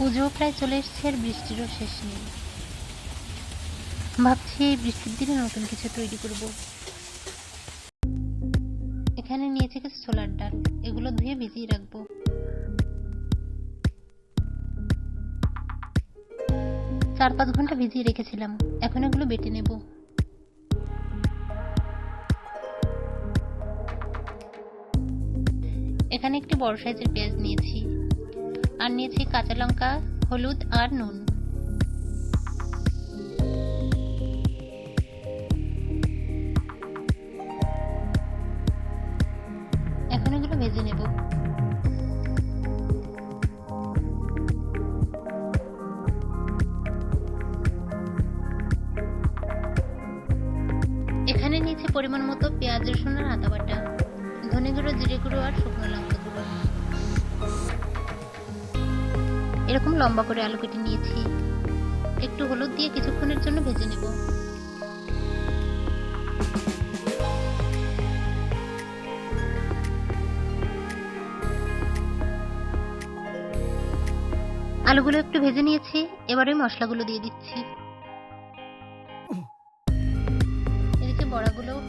পুজো প্রায় চলে এসছে আর বৃষ্টিরও শেষ নেই। ভাবছি বৃষ্টির দিনে নতুন কিছু তৈরি করব। এখানে নিয়েছে কিছু ছোলার ডাল, এগুলো ধুয়ে ভিজিয়ে রাখব। চার পাঁচ ঘণ্টা ভিজিয়ে রেখেছিলাম, এখন এগুলো বেটে নেব। এখানে একটি বড় সাইজের পেঁয়াজ নিয়েছি। আর নিয়েছি কাঁচা লঙ্কা, হলুদ আর নুন। এখন এগুলো ভেজে নেব। এখানে নিয়েছি পরিমাণ মতো পেঁয়াজ রসুন আর আদা বাটা, ধনে গুঁড়ো, জিরে গুঁড়ো আর শুকনো লঙ্কা গুঁড়ো। এরকম লম্বা করে আলু কেটে নিয়েছি। একটু হলুদ দিয়ে কিছুক্ষণের জন্য ভেজে নেব। আলুগুলো একটু ভেজে নিয়েছি এবারে মশলাগুলো দিয়ে দিচ্ছি। এদিকে বড়াগুলোও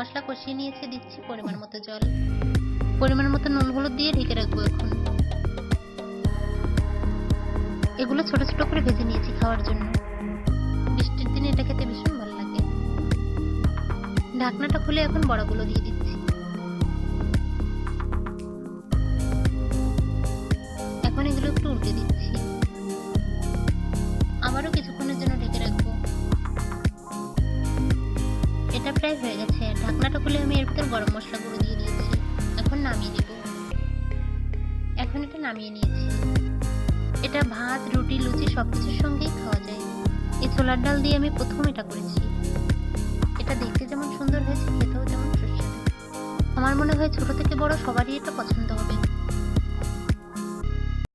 মশলা কষিয়ে নিয়েছে, দিচ্ছি পরিমাণ মতো জল। পরিমাণ মতো নুন হলুদ দিয়ে ঢেকে রাখব এখন। এগুলো ছোট ছোট করে ভেজে নিয়েছি খাওয়ার জন্য। বৃষ্টির দিনে এটা খেতে ভীষণ ভালো লাগে। ঢাকনাটা খুলে এখন বড়াগুলো দিয়ে দিচ্ছি। এটা প্রায় হয়ে গেছে। ঢাকনাটা খুলে আমি এর ভিতর গরম মশলা গুঁড়ো দিয়ে দিয়েছি। এখন নামিয়ে দেব এখন এটা নামিয়ে নিয়েছি। এটা ভাত, রুটি, লুচি সব কিছুর সঙ্গেই খাওয়া যায়। এই ছোলার ডাল দিয়ে আমি প্রথম এটা করেছি। এটা দেখতে যেমন সুন্দর হয়েছে, খেতেও যেমন সুস্বাদু। আমার মনে হয় ছোট থেকে বড় সবারই এটা পছন্দ হবে।